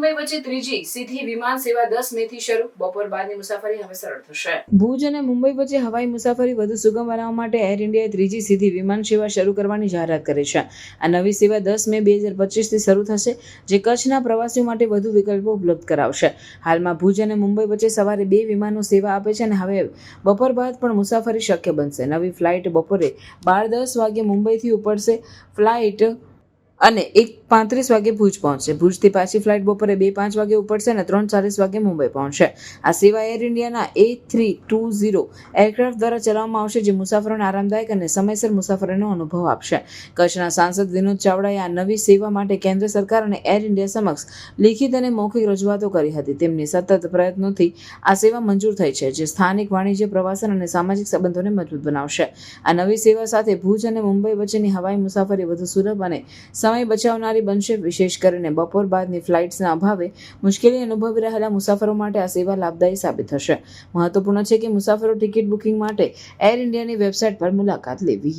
મુંબઈ વચ્ચે ત્રીજી સીધી વિમાન સેવા દસ મે થી શરૂ. બપોર બાદની મુસાફરી હવે સરળ થશે. ભુજ અને મુંબઈ વચ્ચે હવાઈ મુસાફરી વધુ સુગમ બનાવવા માટે એર ઇન્ડિયાએ ત્રીજી સીધી વિમાન સેવા શરૂ કરવાની જાહેરાત કરી છે. આ નવી સેવા દસ મે બે હજાર પચીસથી શરૂ થશે, જે કચ્છના પ્રવાસીઓ માટે વધુ વિકલ્પો ઉપલબ્ધ કરાવશે. હાલમાં ભુજ અને મુંબઈ વચ્ચે સવારે બે વિમાનો સેવા આપે છે અને હવે બપોર બાદ પણ મુસાફરી શક્ય બનશે. નવી ફ્લાઇટ બપોરે બાર દસ વાગે મુંબઈથી ઉપડશે. ફ્લાઇટ અને એક પાંત્રીસ વાગે ભુજ પહોંચશે. ભુજથી પાછી ફ્લાઇટ બપોરે બે પાંચ વાગે ઉપડશે અને ત્રણ ચાલીસ વાગે મુંબઈ પહોંચશે. આ સેવા એર ઇન્ડિયાના A three two zero aircraft દ્વારા ચલાવવામાં આવશે, જે મુસાફરોને આરામદાયક અને સમયસર મુસાફરીનો અનુભવ આપશે. કચ્છના સાંસદ વિનોદ ચાવડાએ આ નવી સેવા માટે કેન્દ્ર સરકાર અને એર ઇન્ડિયા સમક્ષ લિખિત અને મૌખિક રજૂઆતો કરી હતી. તેમની સતત પ્રયત્નોથી આ સેવા મંજૂર થઈ છે, જે સ્થાનિક વાણિજ્ય, પ્રવાસન અને સામાજિક સંબંધોને મજબૂત બનાવશે. આ નવી સેવા સાથે ભુજ અને મુંબઈ વચ્ચેની હવાઈ મુસાફરી વધુ સુલભ અને સમય બચાવનારી બનશે. વિશેષ કરીને બપોર બાદની ફ્લાઇટ્સના અભાવે મુશ્કેલી અનુભવી રહેલા મુસાફરો માટે આ સેવા લાભદાયી સાબિત થશે. મહત્વપૂર્ણ છે કે મુસાફરો ટિકિટ બુકિંગ માટે એર ઇન્ડિયાની વેબસાઇટ પર મુલાકાત લેવી.